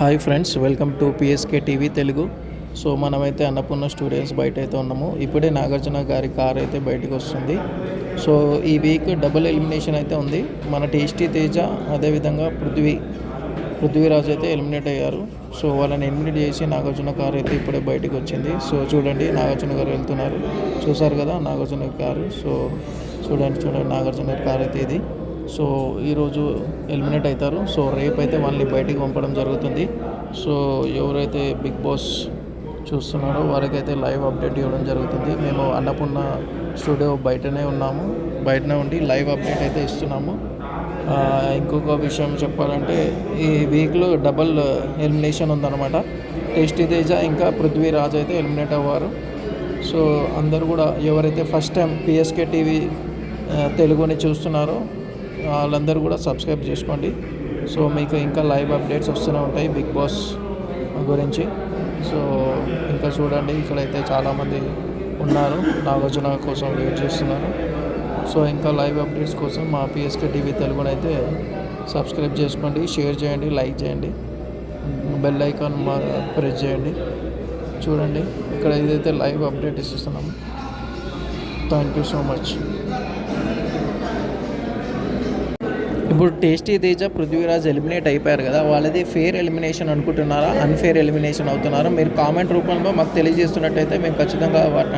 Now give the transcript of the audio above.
Hi friends welcome to PSK TV Telugu. So మనమైతే Annapurna studios బయట అయితే ఉన్నాము. ఇప్పుడే నాగార్జున గారి కార్ అయితే బయటకు వస్తుంది. సో ఈ వీక్ డబుల్ ఎలిమినేషన్ అయితే ఉంది. మన టేస్టీ తేజ అదేవిధంగా పృథ్వీ పృథ్వీరాజ్ అయితే ఎలిమినేట్ అయ్యారు. సో వాళ్ళని ఎలిమినేట్ చేసి నాగార్జున కార్ అయితే ఇప్పుడే బయటకు వచ్చింది. సో చూడండి నాగార్జున గారు వెళ్తున్నారు. చూసారు కదా నాగార్జున కారు సో చూడండి చూడండి నాగార్జున గారి కార్ అయితే ఇది. సో ఈరోజు ఎలిమినేట్ అవుతారు. సో రేపు అయితే వాళ్ళని బయటికి పంపడం జరుగుతుంది. సో ఎవరైతే బిగ్ బాస్ చూస్తున్నారో వారికైతే లైవ్ అప్డేట్ ఇవ్వడం జరుగుతుంది. మేము అన్నపూర్ణ స్టూడియో బయటనే ఉన్నాము. బయటనే ఉండి లైవ్ అప్డేట్ అయితే ఇస్తున్నాము. ఇంకొక విషయం చెప్పాలంటే ఈ వీక్లో డబల్ ఎలిమినేషన్ ఉందన్నమాట. టేస్టీ తేజ ఇంకా పృథ్వీరాజ్ అయితే ఎలిమినేట్ అవ్వారు. సో అందరు కూడా ఎవరైతే ఫస్ట్ టైం పిఎస్కే టీవీ తెలుగుని చూస్తున్నారో వాళ్ళందరూ కూడా సబ్స్క్రైబ్ చేసుకోండి. సో మీకు ఇంకా లైవ్ అప్డేట్స్ వస్తూనే ఉంటాయి బిగ్ బాస్ గురించి. సో ఇంకా చూడండి ఇక్కడైతే చాలామంది ఉన్నారు. నాగార్జున కోసం వెయిట్ చేస్తున్నారు. సో ఇంకా లైవ్ అప్డేట్స్ కోసం మా పిఎస్కే టీవీ తెలుగునైతే సబ్స్క్రైబ్ చేసుకోండి షేర్ చేయండి లైక్ చేయండి. బెల్ ఐకాన్ మా ప్రెస్ చేయండి. చూడండి ఇక్కడ ఏదైతే లైవ్ అప్డేట్ ఇస్తున్నాము. Thank you so much. ఇప్పుడు టేస్టీ తేజ పృథ్వీరాజ్ ఎలిమినేట్ అయిపోయారు కదా వాళ్ళది ఫేర్ ఎలిమినేషన్ అనుకుంటున్నారా? అన్ఫేర్ ఎలిమినేషన్ అవుతున్నారా? మీరు కామెంట్ రూపంలో మాకు తెలియజేస్తున్నట్టయితే మేము ఖచ్చితంగా వాటిని